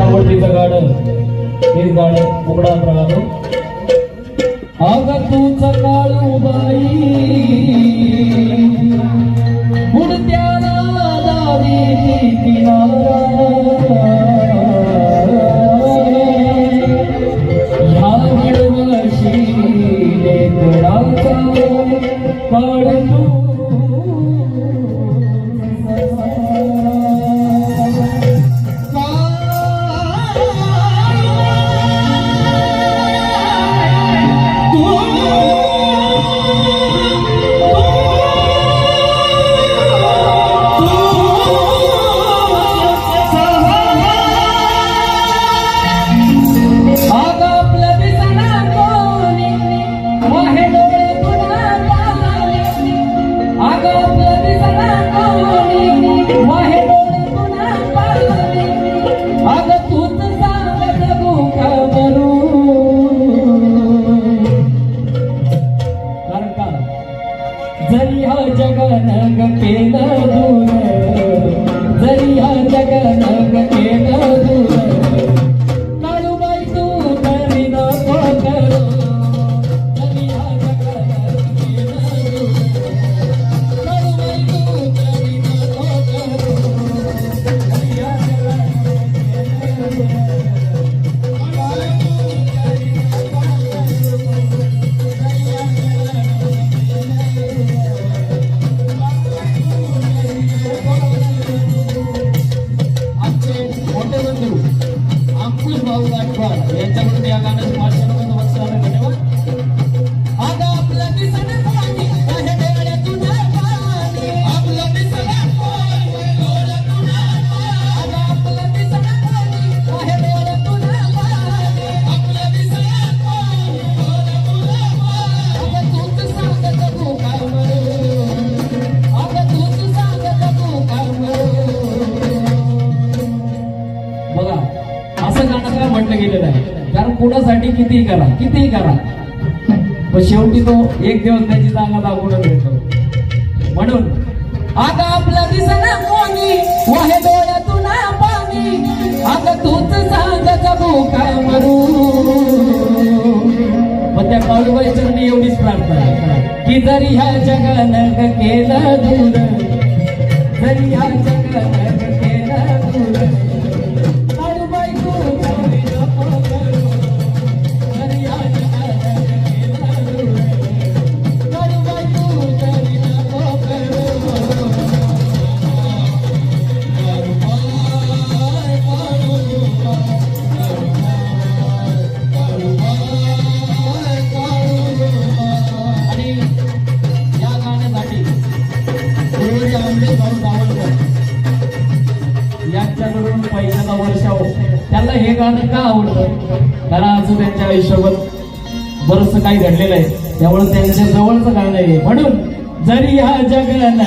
आवडतीचं गाणं हेच गाणं उघडा प्रगालो आग तूच काळ उदाई उडत्या नादारी किनारा. कुणासाठी कितीही करा? कितीही करा? पण शेवटी तो एक दिवस त्याची जागा दाखवूनच भेटतो म्हणून आता आपला दिसना कोणी वाहे डोळ्यातून पाणी. आता तूच सांग जगू का मरू पण त्या पाऊलबाई चरणी एवढीच प्रार्थना की जरी ह्या जगानं केलं दूर जरी ह्या जगानं गाणं का आवडत? कारण आज त्यांच्या आयुष्यावर बरंच काही घडलेलं आहे. त्यामुळे त्यांच्या जवळच गाणं आहे. म्हणून जरी हा जगन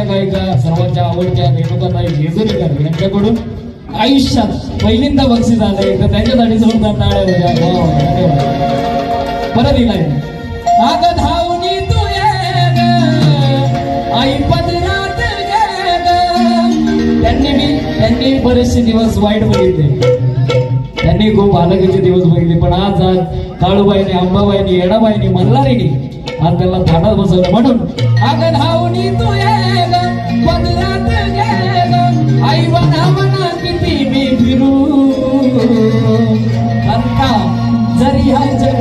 उत्कृष्ट अशा गायिका सर्वांच्या आवडत्या रेणुकाताई जेजुरीकर यांच्याकडून आयुष्यात पहिल्यांदा बक्षीस आलंय. तर त्यांच्यासाठी जोरदार टाळ्या होत्या धन्यवाद हो, हो, परत दिलाय अग धावणी तू आई पदरात त्यांनी मी त्यांनी बरेचसे दिवस वाईट बघितले. त्यांनी खूप आलगीचे दिवस बघितले. पण आज आज काळूबाईने अंबाबाईनी येडाबाईनी मल्हारीनी आज त्यांना थाटात बसवलं. म्हणून अग धावणी तू ये ग आई बना म्हणा किती मी फिरू. अक्का जरी हा जग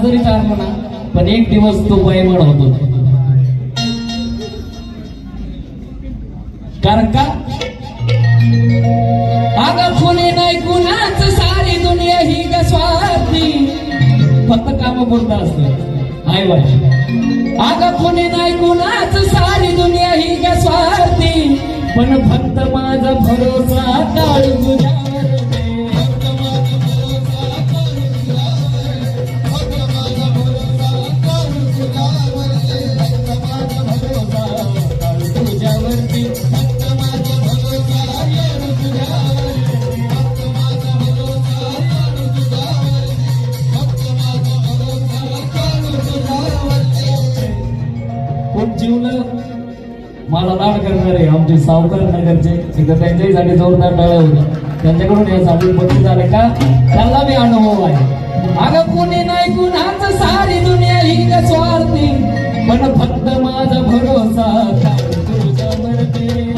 घासातला जरी चार म्हणा पण एक दिवस तो बैमड होतो. कारण का? अगं कुणी नाही कुणाच सारी दुनिया ही ग स्वार्थी फक्त काम पुरतं असत. आई बाय अगं कुणी नाही कुणाच सारी दुनिया ही ग स्वार्थी पण फक्त माझा भरोसा काढू सावकार नगरचे तिथं त्यांच्याहीसाठी जोरदार टाळ्या होत्या. त्यांच्याकडून यासाठी बक्षीस झाले का? त्यांना मी अनुभव आहे. अग कुणी नाही कुणाच सारी दुनिया ही स्वार्थी. पण फक्त माझा भरोसा काढू तुझ्यावरती.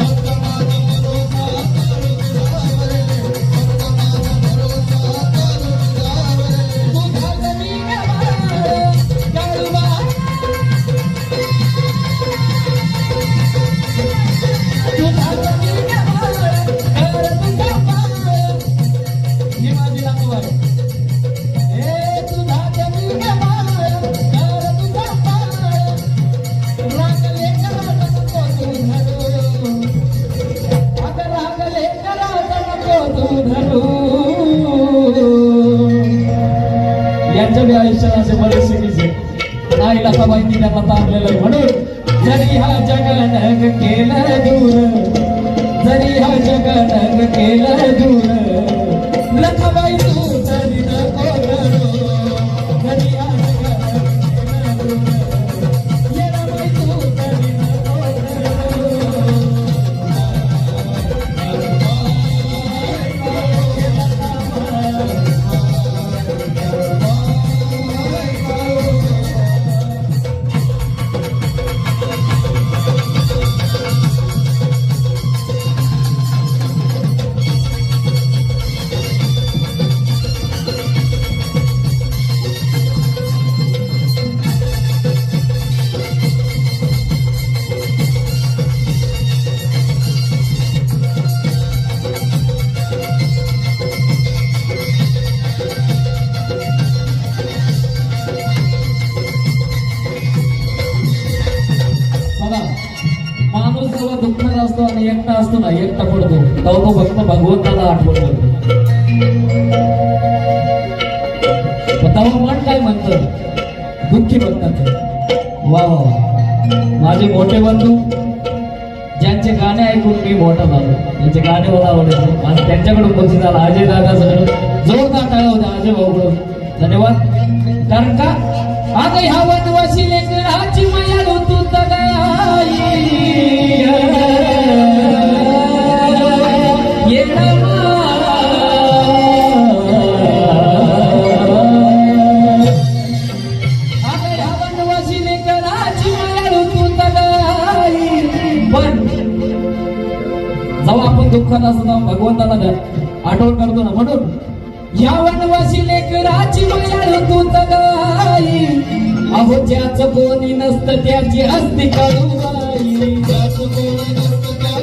यांच्या बी आयुष्यात असे बरेचसे किस्से नाही लता माहिती त्यांना ताणलेलं म्हणून जरी हा जगनग केलं दूर जरी हा जगनग केलं दूर लखाबाई तू एकटा असतो ना एकटा पडतो. तो तो फक्त भगवंताला आठवण करतो. मन काय म्हणत? दुःखी म्हणतात. वा वा माझे मोठे बंधू ज्यांचे गाणे ऐकून मी मोठा झालो. त्यांचे गाणे मला आवडले. आणि त्यांच्याकडून बक्षीस झाला. अजय दादा सगळं जोरदार टाळ होता. अजय भाऊ धन्यवाद. कारण का? आता ह्या वनवाशी लेकराची माया ऋतू तगाई. आठवतात आठवण करतो ना म्हणून. या वनवासी लेकराची तू जगाई. अहो ज्याच कोणी नसतं त्याची असती कळू बाई. ज्याच कोणी नसतं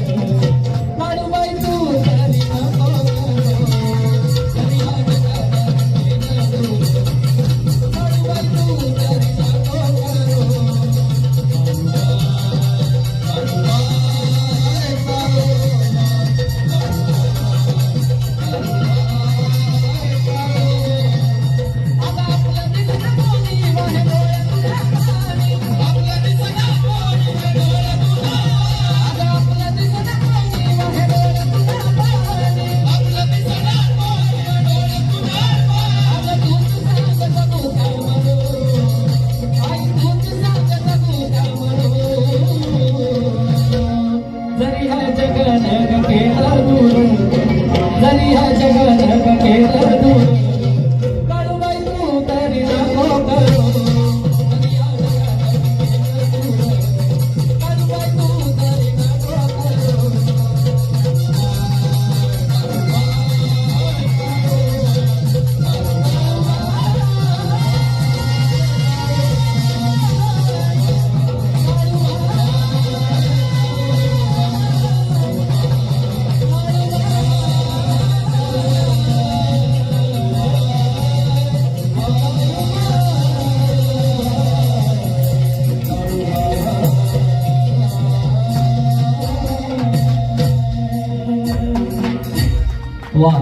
Luana,